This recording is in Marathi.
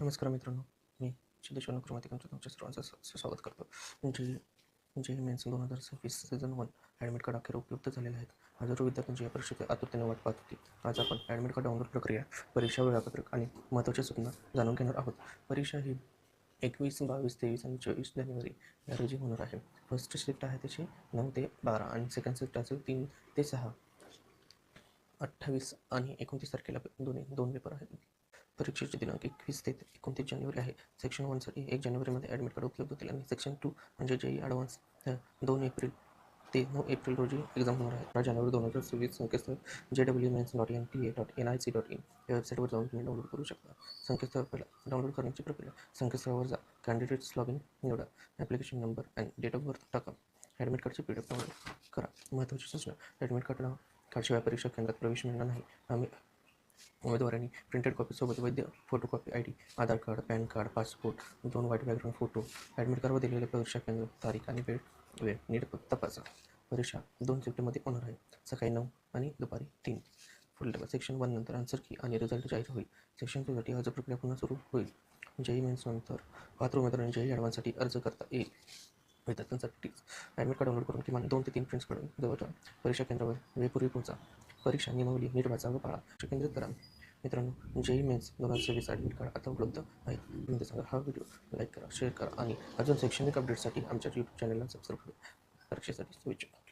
नमस्कार मित्रांनो मी सिद्धेश्वर क्रमातिकांचं तुमच्या सर्वांचं स्वागत करतो. जे जे मेन्स दोन हजार सव्वीस सीझन वन ॲडमिट कार्ड अखेर उपलब्ध झालेले आहेत. हजारो विद्यार्थ्यांची या परीक्षेची आतुरतेने वाट पाहत होती. आज आपण ॲडमिट कार्ड डाउनलोड प्रक्रिया परीक्षा वेळापत्रक आणि महत्त्वाच्या सूचना जाणून घेणार आहोत. परीक्षा ही एकवीस बावीस तेवीस आणि चोवीस जानेवारी या रोजी होणार आहे. फर्स्ट शिफ्ट आहे त्याची नऊ ते बारा आणि सेकंड शिफ्ट असेल तीन ते सहा. अठ्ठावीस आणि एकोणतीस तारखेला दोन्ही दोन पेपर आहेत. परीक्षेचे दिनांक एकवीस ते एकोणतीस जानेवारी आहे. सेक्शन वनसाठी एक जानेवारीमध्ये ॲडमिट कार्ड उपलब्ध होतील. आणि सेक्शन टू म्हणजे जेई ॲडव्हान्स दोन एप्रिल ते नऊ एप्रिल रोजी एक्झाम होणार आहे. अठरा जानेवारी दोन हजार सव्वीस संकेतस्थळ J W mains dot N T A dot N I C dot in या वेबसाईटवर जाऊन तुम्ही डाउनलोड करू शकता. संकेतस्थळ डाउनलोड करण्याची प्रक्रिया. संकेतस्थळावर जा. कॅन्डिडेट्स लॉग इन निवडा. Application number and date of birth टाका. ॲडमिट कार्डची पी डी एफ डाउनलोड करा. महत्त्वाची सूचना. ॲडमिट कार्ड कार्डशिवाय परीक्षा केंद्रात प्रवेश मिळणार नाही. आम्ही उमेदवारांनी प्रिंटेड कॉपीसोबत वैद्य photocopy I D Aadhaar card PAN card passport दोन वाईट बॅकग्राऊंड फोटो ॲडमिट कार्डवर दिलेले परीक्षा केंद्र तारीख आणि वेळ वेळ नीट तपासा परीक्षा दोन शिफ्टमध्ये होणार आहे. सकाळी नऊ आणि दुपारी तीन. फुल डबा सेक्शन वन नंतर आन्सर की आणि रिझल्ट जाहीर होईल. सेक्शन टूसाठी अर्ज प्रक्रिया पुन्हा सुरू होईल. जेई मेन्स नंतर पात्र उमेदवारांनी जेई ॲडव्हान्ससाठी अर्ज करता येईल. विद्यार्थ्यांसाठी ॲडमिट कार्ड डाउनलोड करून किमान दोन ते तीन प्रिंट्स काढून जवळच्या परीक्षा केंद्रावर वेळपूर्वी पोहोचा. परीक्षा नियमावली नीट वाचा व पाळा लक्ष केंद्रित करा मित्रांनो जेई मेन्स दोन हजार सव्वीस ॲडमिट कार्ड आता उपलब्ध आहे तुम्ही सांगा. हा व्हिडिओ लाईक करा शेअर करा आणि अजून शैक्षणिक अपडेटसाठी आमच्या यूट्यूब चॅनलला सबस्क्राईब करा. परीक्षेसाठी शुभेच्छा.